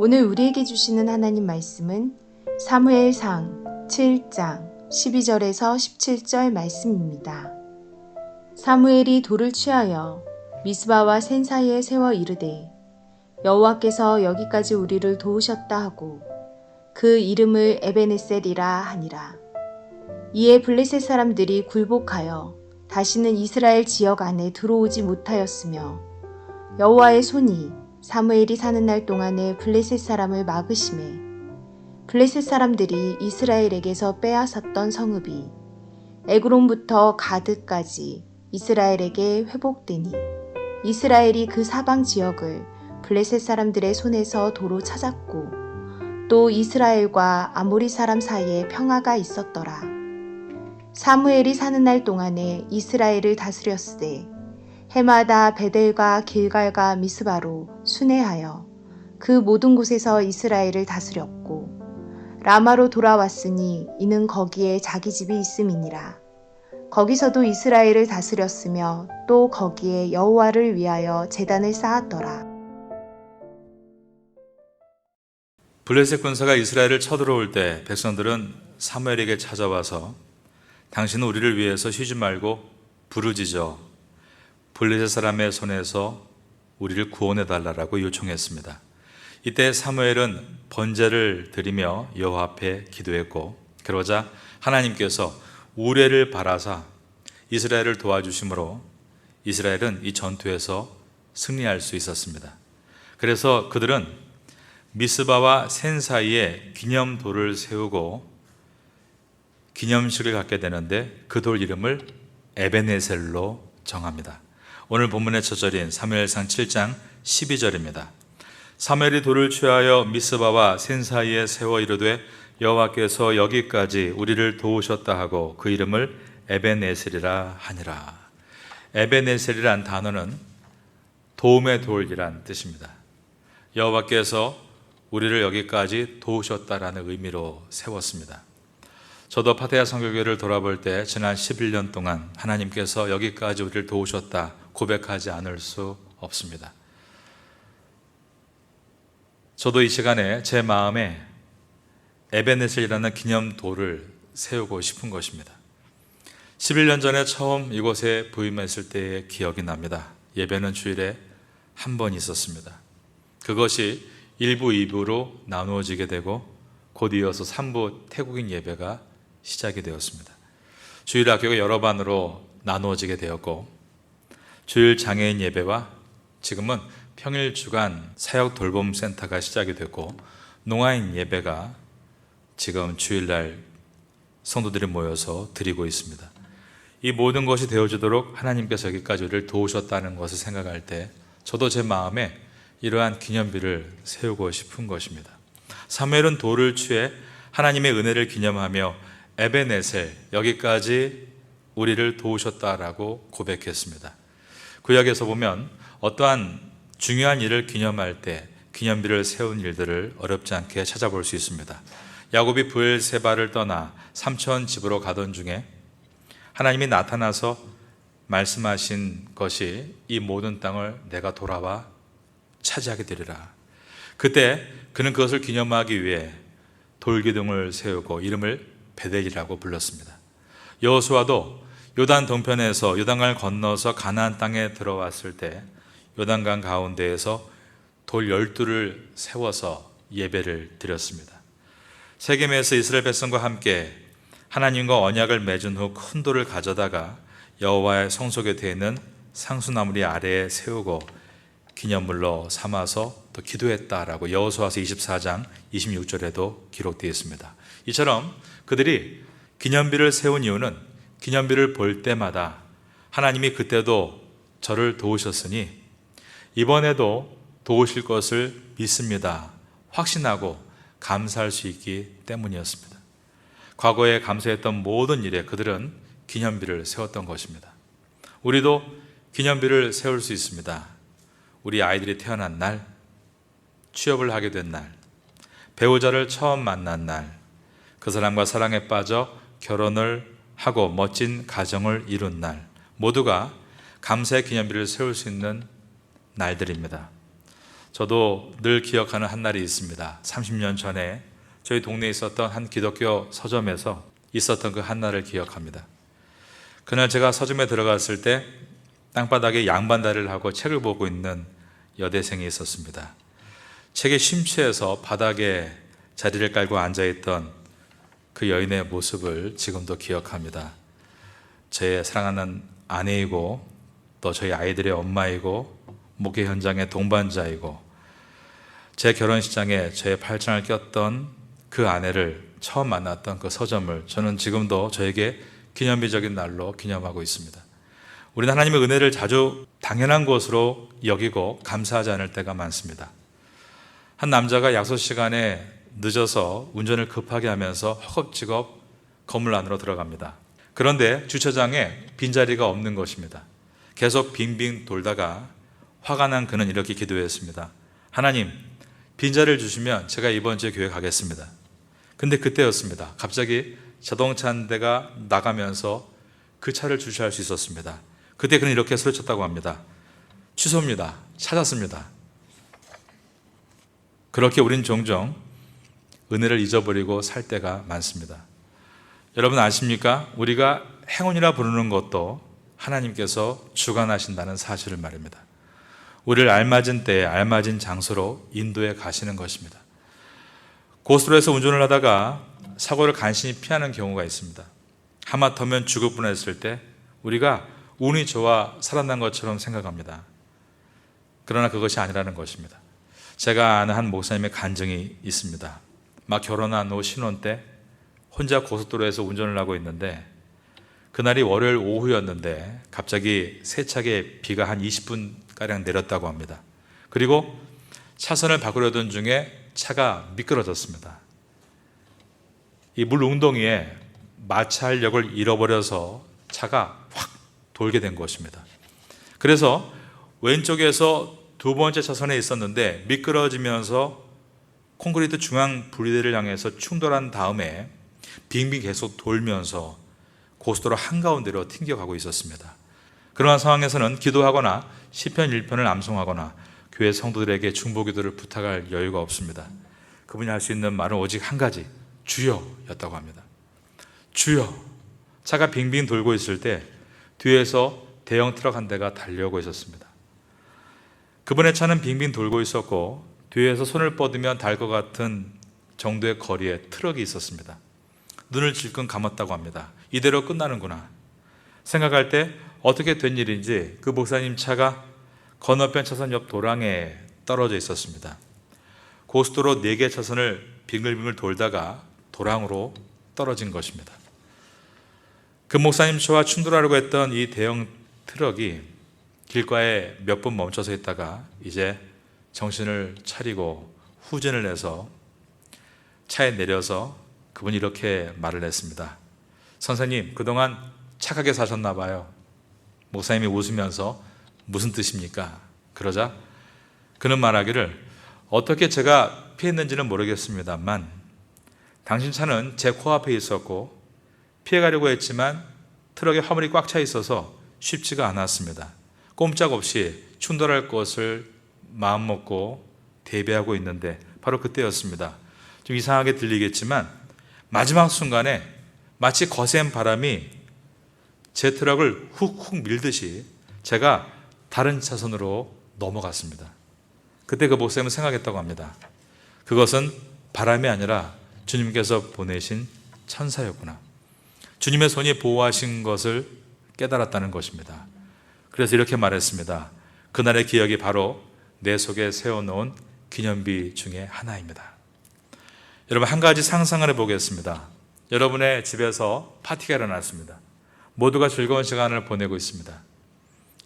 오늘 우리에게 주시는 하나님 말씀은 사무엘상 7장 12절에서 17절 말씀입니다. 사무엘이 돌을 취하여 미스바와 센 사이에 세워 이르되 여호와께서 여기까지 우리를 도우셨다 하고 그 이름을 에베네셀이라 하니라. 이에 블레셋 사람들이 굴복하여 다시는 이스라엘 지역 안에 들어오지 못하였으며 여호와의 손이 사무엘이 사는 날 동안에 블레셋 사람을 막으심에 블레셋 사람들이 이스라엘에게서 빼앗았던 성읍이 에그론부터 가드까지 이스라엘에게 회복되니 이스라엘이 그 사방 지역을 블레셋 사람들의 손에서 도로 찾았고 또 이스라엘과 아모리 사람 사이에 평화가 있었더라. 사무엘이 사는 날 동안에 이스라엘을 다스렸으되 해마다 베델과 길갈과 미스바로 순회하여 그 모든 곳에서 이스라엘을 다스렸고 라마로 돌아왔으니 이는 거기에 자기 집이 있음이니라. 거기서도 이스라엘을 다스렸으며 또 거기에 여호와를 위하여 제단을 쌓았더라. 블레셋 군사가 이스라엘을 쳐들어올 때 백성들은 사무엘에게 찾아와서 당신은 우리를 위해서 쉬지 말고 부르짖어 블레셋 사람의 손에서 우리를 구원해 달라라고 요청했습니다. 이때 사무엘은 번제를 드리며 여호와 앞에 기도했고 그러자 하나님께서 우레를 바라사 이스라엘을 도와주심으로 이스라엘은 이 전투에서 승리할 수 있었습니다. 그래서 그들은 미스바와 센 사이에 기념돌을 세우고 기념식을 갖게 되는데 그 돌 이름을 에베네셀로 정합니다. 오늘 본문의 첫 절인 사무엘상 7장 12절입니다. 사무엘이 돌을 취하여 미스바와 센 사이에 세워 이르되 여호와께서 여기까지 우리를 도우셨다 하고 그 이름을 에베네셀이라 하니라. 에베네셀이란 단어는 도움의 돌이란 뜻입니다. 여호와께서 우리를 여기까지 도우셨다라는 의미로 세웠습니다. 저도 파테아 성교교를 돌아볼 때 지난 11년 동안 하나님께서 여기까지 우리를 도우셨다 고백하지 않을 수 없습니다. 저도 이 시간에 제 마음에 에베네셀이라는 기념돌을 세우고 싶은 것입니다. 11년 전에 처음 이곳에 부임했을 때의 기억이 납니다. 예배는 주일에 한 번 있었습니다. 그것이 1부, 2부로 나누어지게 되고 곧 이어서 3부 태국인 예배가 시작이 되었습니다. 주일 학교가 여러 반으로 나누어지게 되었고 주일 장애인 예배와 지금은 평일 주간 사역 돌봄 센터가 시작이 됐고 농아인 예배가 지금 주일날 성도들이 모여서 드리고 있습니다. 이 모든 것이 되어지도록 하나님께서 여기까지 우리를 도우셨다는 것을 생각할 때 저도 제 마음에 이러한 기념비를 세우고 싶은 것입니다. 사무엘은 돌을 취해 하나님의 은혜를 기념하며 에베네셀 여기까지 우리를 도우셨다라고 고백했습니다. 구약에서 보면 어떠한 중요한 일을 기념할 때 기념비를 세운 일들을 어렵지 않게 찾아볼 수 있습니다. 야곱이 부엘세바를 떠나 삼촌 집으로 가던 중에 하나님이 나타나서 말씀하신 것이 이 모든 땅을 내가 돌아와 차지하게 되리라. 그때 그는 그것을 기념하기 위해 돌기둥을 세우고 이름을 베델이라고 불렀습니다. 여호수아도 요단 동편에서 요단강을 건너서 가나안 땅에 들어왔을 때 요단강 가운데에서 돌 열두를 세워서 예배를 드렸습니다. 세겜에서 이스라엘 백성과 함께 하나님과 언약을 맺은 후 큰 돌을 가져다가 여호와의 성소에 되어 있는 상수나무리 아래에 세우고 기념물로 삼아서 또 기도했다라고 여호수아서 24장 26절에도 기록되어 있습니다. 이처럼 그들이 기념비를 세운 이유는 기념비를 볼 때마다 하나님이 그때도 저를 도우셨으니 이번에도 도우실 것을 믿습니다. 확신하고 감사할 수 있기 때문이었습니다. 과거에 감사했던 모든 일에 그들은 기념비를 세웠던 것입니다. 우리도 기념비를 세울 수 있습니다. 우리 아이들이 태어난 날, 취업을 하게 된 날, 배우자를 처음 만난 날, 그 사람과 사랑에 빠져 결혼을 하고 멋진 가정을 이룬 날, 모두가 감사의 기념비를 세울 수 있는 날들입니다. 저도 늘 기억하는 한 날이 있습니다. 30년 전에 저희 동네에 있었던 한 기독교 서점에서 있었던 그 한 날을 기억합니다. 그날 제가 서점에 들어갔을 때 땅바닥에 양반다리를 하고 책을 보고 있는 여대생이 있었습니다. 책에 심취해서 바닥에 자리를 깔고 앉아있던 그 여인의 모습을 지금도 기억합니다. 제 사랑하는 아내이고 또 저희 아이들의 엄마이고 목회 현장의 동반자이고 제 결혼식장에 제 팔짱을 꼈던 그 아내를 처음 만났던 그 서점을 저는 지금도 저에게 기념비적인 날로 기념하고 있습니다. 우리는 하나님의 은혜를 자주 당연한 것으로 여기고 감사하지 않을 때가 많습니다. 한 남자가 약속 시간에 늦어서 운전을 급하게 하면서 허겁지겁 건물 안으로 들어갑니다. 그런데 주차장에 빈자리가 없는 것입니다. 계속 빙빙 돌다가 화가 난 그는 이렇게 기도했습니다. 하나님, 빈자리를 주시면 제가 이번 주에 교회 가겠습니다. 근데 그때였습니다. 갑자기 자동차 한 대가 나가면서 그 차를 주차할 수 있었습니다. 그때 그는 이렇게 소리쳤다고 합니다. 취소입니다. 찾았습니다. 그렇게 우린 종종 은혜를 잊어버리고 살 때가 많습니다. 여러분 아십니까? 우리가 행운이라 부르는 것도 하나님께서 주관하신다는 사실을 말입니다. 우리를 알맞은 때에 알맞은 장소로 인도해 가시는 것입니다. 고속도로에서 운전을 하다가 사고를 간신히 피하는 경우가 있습니다. 하마터면 죽을 뻔했을 때 우리가 운이 좋아 살아난 것처럼 생각합니다. 그러나 그것이 아니라는 것입니다. 제가 아는 한 목사님의 간증이 있습니다. 막 결혼한 후 신혼 때 혼자 고속도로에서 운전을 하고 있는데 그날이 월요일 오후였는데 갑자기 세차게 비가 한 20분 가량 내렸다고 합니다. 그리고 차선을 바꾸려던 중에 차가 미끄러졌습니다. 이 물 웅덩이에 마찰력을 잃어버려서 차가 확 돌게 된 것입니다. 그래서 왼쪽에서 두 번째 차선에 있었는데 미끄러지면서 콘크리트 중앙 분리대를 향해서 충돌한 다음에 빙빙 계속 돌면서 고속도로 한가운데로 튕겨가고 있었습니다. 그러한 상황에서는 기도하거나 시편 1편을 암송하거나 교회 성도들에게 중보기도를 부탁할 여유가 없습니다. 그분이 할 수 있는 말은 오직 한 가지 주여였다고 합니다. 주여 차가 빙빙 돌고 있을 때 뒤에서 대형 트럭 한 대가 달려오고 있었습니다. 그분의 차는 빙빙 돌고 있었고 뒤에서 손을 뻗으면 달 것 같은 정도의 거리에 트럭이 있었습니다. 눈을 질끈 감았다고 합니다. 이대로 끝나는구나. 생각할 때 어떻게 된 일인지 그 목사님 차가 건너편 차선 옆 도랑에 떨어져 있었습니다. 고속도로 4개 차선을 빙글빙글 돌다가 도랑으로 떨어진 것입니다. 그 목사님 차와 충돌하려고 했던 이 대형 트럭이 길가에 몇 분 멈춰서 있다가 이제 정신을 차리고 후진을 해서 차에 내려서 그분이 이렇게 말을 했습니다. 선생님, 그동안 착하게 사셨나 봐요. 목사님이 웃으면서 무슨 뜻입니까? 그러자 그는 말하기를 어떻게 제가 피했는지는 모르겠습니다만 당신 차는 제 코앞에 있었고 피해가려고 했지만 트럭에 화물이 꽉 차 있어서 쉽지가 않았습니다. 꼼짝없이 충돌할 것을 마음먹고 대비하고 있는데 바로 그때였습니다. 좀 이상하게 들리겠지만 마지막 순간에 마치 거센 바람이 제 트럭을 훅훅 밀듯이 제가 다른 차선으로 넘어갔습니다. 그때 그 목사님은 생각했다고 합니다. 그것은 바람이 아니라 주님께서 보내신 천사였구나. 주님의 손이 보호하신 것을 깨달았다는 것입니다. 그래서 이렇게 말했습니다. 그날의 기억이 바로 내 속에 세워놓은 기념비 중에 하나입니다. 여러분, 한 가지 상상을 해보겠습니다. 여러분의 집에서 파티가 일어났습니다. 모두가 즐거운 시간을 보내고 있습니다.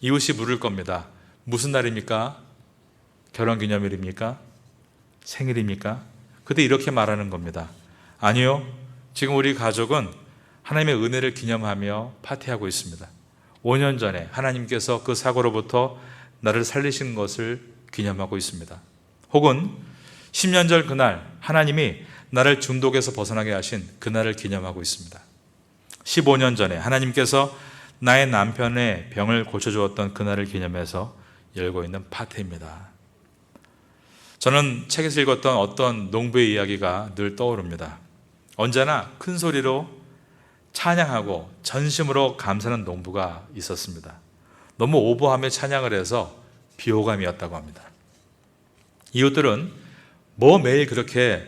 이웃이 물을 겁니다. 무슨 날입니까? 결혼 기념일입니까? 생일입니까? 그때 이렇게 말하는 겁니다. 아니요. 지금 우리 가족은 하나님의 은혜를 기념하며 파티하고 있습니다. 5년 전에 하나님께서 그 사고로부터 나를 살리신 것을 기념하고 있습니다. 혹은 10년 전 그날 하나님이 나를 중독에서 벗어나게 하신 그날을 기념하고 있습니다. 15년 전에 하나님께서 나의 남편의 병을 고쳐주었던 그날을 기념해서 열고 있는 파티입니다. 저는 책에서 읽었던 어떤 농부의 이야기가 늘 떠오릅니다. 언제나 큰 소리로 찬양하고 전심으로 감사하는 농부가 있었습니다. 너무 오버하며 찬양을 해서 비호감이었다고 합니다. 이웃들은 뭐 매일 그렇게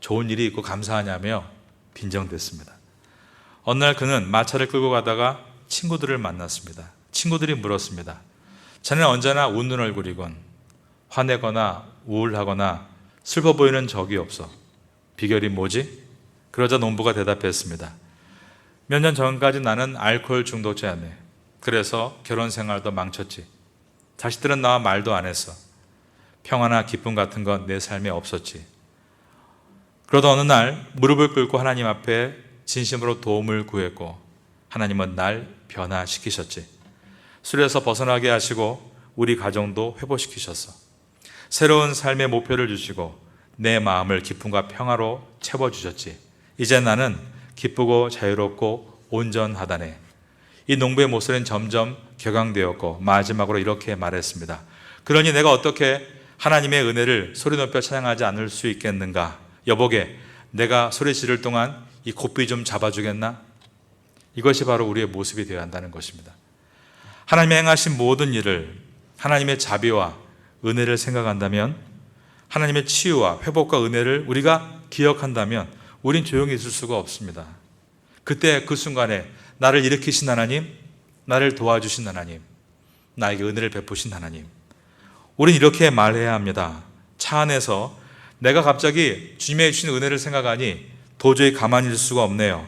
좋은 일이 있고 감사하냐며 빈정댔습니다. 어느 날 그는 마차를 끌고 가다가 친구들을 만났습니다. 친구들이 물었습니다. 자네는 언제나 웃는 얼굴이건 화내거나 우울하거나 슬퍼 보이는 적이 없어. 비결이 뭐지? 그러자 농부가 대답했습니다. 몇 년 전까지 나는 알코올 중독자였네. 그래서 결혼 생활도 망쳤지. 자식들은 나와 말도 안 했어. 평화나 기쁨 같은 건 내 삶에 없었지. 그러다 어느 날 무릎을 꿇고 하나님 앞에 진심으로 도움을 구했고 하나님은 날 변화시키셨지. 술에서 벗어나게 하시고 우리 가정도 회복시키셨어. 새로운 삶의 목표를 주시고 내 마음을 기쁨과 평화로 채워주셨지. 이제 나는 기쁘고 자유롭고 온전하다네. 이 농부의 목소리는 점점 격앙되었고 마지막으로 이렇게 말했습니다. 그러니 내가 어떻게 하나님의 은혜를 소리 높여 찬양하지 않을 수 있겠는가? 여보게, 내가 소리 지를 동안 이 고삐 좀 잡아주겠나? 이것이 바로 우리의 모습이 되어야 한다는 것입니다. 하나님이 행하신 모든 일을 하나님의 자비와 은혜를 생각한다면 하나님의 치유와 회복과 은혜를 우리가 기억한다면 우린 조용히 있을 수가 없습니다. 그때 그 순간에 나를 일으키신 하나님, 나를 도와주신 하나님, 나에게 은혜를 베푸신 하나님. 우린 이렇게 말해야 합니다. 차 안에서 내가 갑자기 주님의 주신 은혜를 생각하니 도저히 가만히 있을 수가 없네요.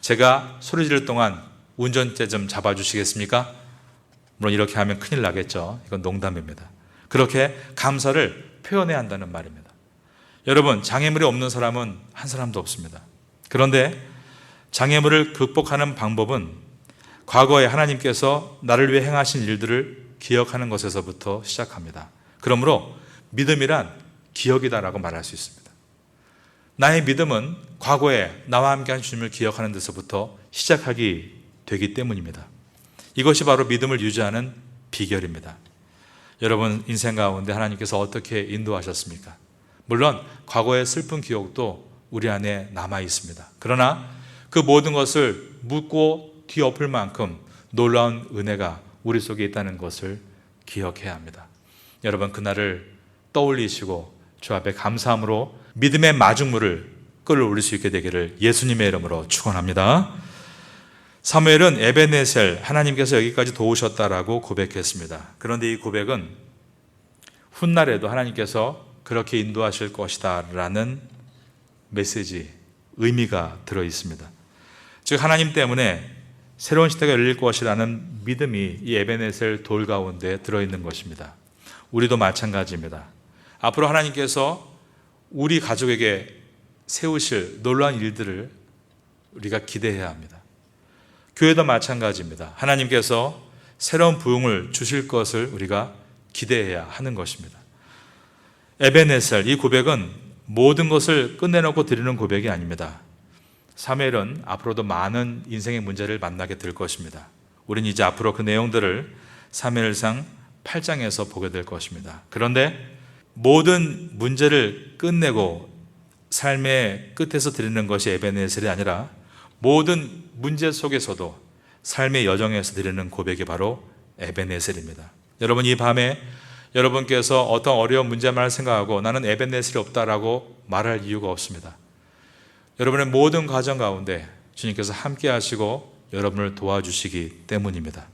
제가 소리 지를 동안 운전대 좀 잡아주시겠습니까? 물론 이렇게 하면 큰일 나겠죠. 이건 농담입니다. 그렇게 감사를 표현해야 한다는 말입니다. 여러분, 장애물이 없는 사람은 한 사람도 없습니다. 그런데 장애물을 극복하는 방법은 과거에 하나님께서 나를 위해 행하신 일들을 기억하는 것에서부터 시작합니다. 그러므로 믿음이란 기억이다라고 말할 수 있습니다. 나의 믿음은 과거에 나와 함께 한 주님을 기억하는 데서부터 시작하기 되기 때문입니다. 이것이 바로 믿음을 유지하는 비결입니다. 여러분 인생 가운데 하나님께서 어떻게 인도하셨습니까? 물론 과거의 슬픈 기억도 우리 안에 남아 있습니다. 그러나 그 모든 것을 묻고 뒤엎을 만큼 놀라운 은혜가 우리 속에 있다는 것을 기억해야 합니다. 여러분 그날을 떠올리시고 주 앞에 감사함으로 믿음의 마중물을 끌어올릴 수 있게 되기를 예수님의 이름으로 축원합니다. 사무엘은 에베네셀 하나님께서 여기까지 도우셨다라고 고백했습니다. 그런데 이 고백은 훗날에도 하나님께서 그렇게 인도하실 것이다라는 메시지 의미가 들어 있습니다. 즉 하나님 때문에 새로운 시대가 열릴 것이라는 믿음이 이 에베네셀 돌 가운데 들어 있는 것입니다. 우리도 마찬가지입니다. 앞으로 하나님께서 우리 가족에게 세우실 놀라운 일들을 우리가 기대해야 합니다. 교회도 마찬가지입니다. 하나님께서 새로운 부흥을 주실 것을 우리가 기대해야 하는 것입니다. 에베네셀 이 고백은 모든 것을 끝내놓고 드리는 고백이 아닙니다. 사무엘은 앞으로도 많은 인생의 문제를 만나게 될 것입니다. 우리는 이제 앞으로 그 내용들을 사무엘상 8장에서 보게 될 것입니다. 그런데 모든 문제를 끝내고 삶의 끝에서 드리는 것이 에베네셀이 아니라 모든 문제 속에서도 삶의 여정에서 드리는 고백이 바로 에베네셀입니다. 여러분 이 밤에 여러분께서 어떤 어려운 문제만 생각하고 나는 에베네셀이 없다라고 말할 이유가 없습니다. 여러분의 모든 과정 가운데 주님께서 함께 하시고 여러분을 도와주시기 때문입니다.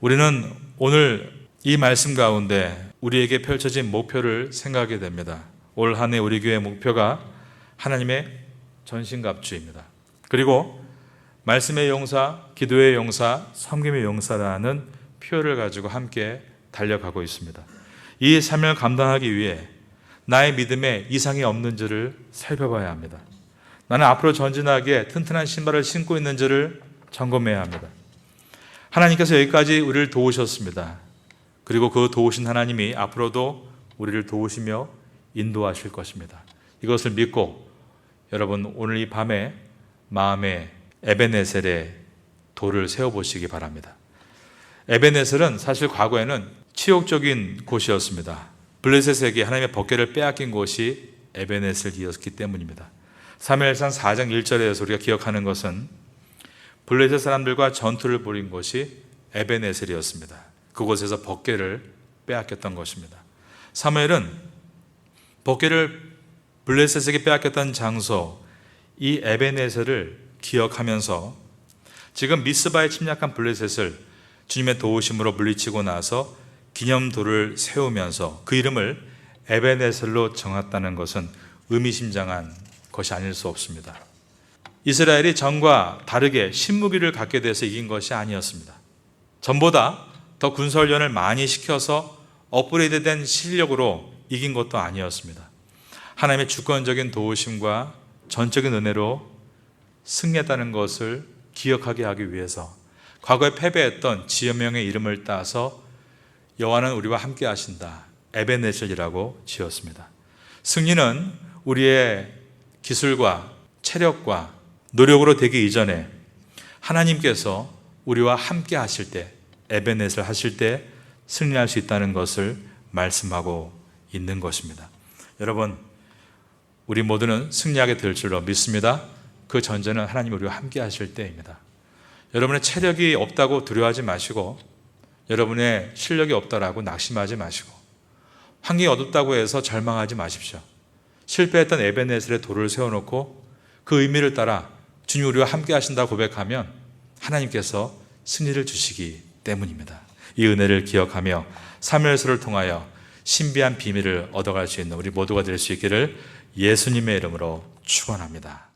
우리는 오늘 이 말씀 가운데 우리에게 펼쳐진 목표를 생각하게 됩니다. 올 한해 우리 교회 목표가 하나님의 전신갑주입니다. 그리고 말씀의 용사, 기도의 용사, 섬김의 용사라는 표를 가지고 함께 달려가고 있습니다. 이 삶을 감당하기 위해 나의 믿음에 이상이 없는지를 살펴봐야 합니다. 나는 앞으로 전진하기에 튼튼한 신발을 신고 있는지를 점검해야 합니다. 하나님께서 여기까지 우리를 도우셨습니다. 그리고 그 도우신 하나님이 앞으로도 우리를 도우시며 인도하실 것입니다. 이것을 믿고 여러분 오늘 이 밤에 마음에 에베네셀의 돌을 세워보시기 바랍니다. 에베네셀은 사실 과거에는 치욕적인 곳이었습니다. 블레셋에게 하나님의 법궤를 빼앗긴 곳이 에베네셀이었기 때문입니다. 3일상 4장 1절에서 우리가 기억하는 것은 블레셋 사람들과 전투를 벌인 곳이 에베네셀이었습니다. 그곳에서 법궤를 빼앗겼던 것입니다. 사무엘은 법궤를 블레셋에게 빼앗겼던 장소 이 에베네셀을 기억하면서 지금 미스바에 침략한 블레셋을 주님의 도우심으로 물리치고 나서 기념도를 세우면서 그 이름을 에베네셀로 정했다는 것은 의미심장한 것이 아닐 수 없습니다. 이스라엘이 전과 다르게 신무기를 갖게 돼서 이긴 것이 아니었습니다. 전보다 더 군사훈련을 많이 시켜서 업그레이드된 실력으로 이긴 것도 아니었습니다. 하나님의 주권적인 도우심과 전적인 은혜로 승리했다는 것을 기억하게 하기 위해서 과거에 패배했던 지연명의 이름을 따서 여호와는 우리와 함께 하신다. 에베네셀이라고 지었습니다. 승리는 우리의 기술과 체력과 노력으로 되기 이전에 하나님께서 우리와 함께 하실 때 에베넷을 하실 때 승리할 수 있다는 것을 말씀하고 있는 것입니다. 여러분, 우리 모두는 승리하게 될 줄로 믿습니다. 그 전제는 하나님 우리와 함께 하실 때입니다. 여러분의 체력이 없다고 두려워하지 마시고 여러분의 실력이 없다라고 낙심하지 마시고 환경이 어둡다고 해서 절망하지 마십시오. 실패했던 에베네셀의 돌을 세워놓고 그 의미를 따라 주님 우리와 함께 하신다 고백하면 하나님께서 승리를 주시기 때문입니다. 이 은혜를 기억하며 사무엘서를 통하여 신비한 비밀을 얻어갈 수 있는 우리 모두가 될 수 있기를 예수님의 이름으로 축원합니다.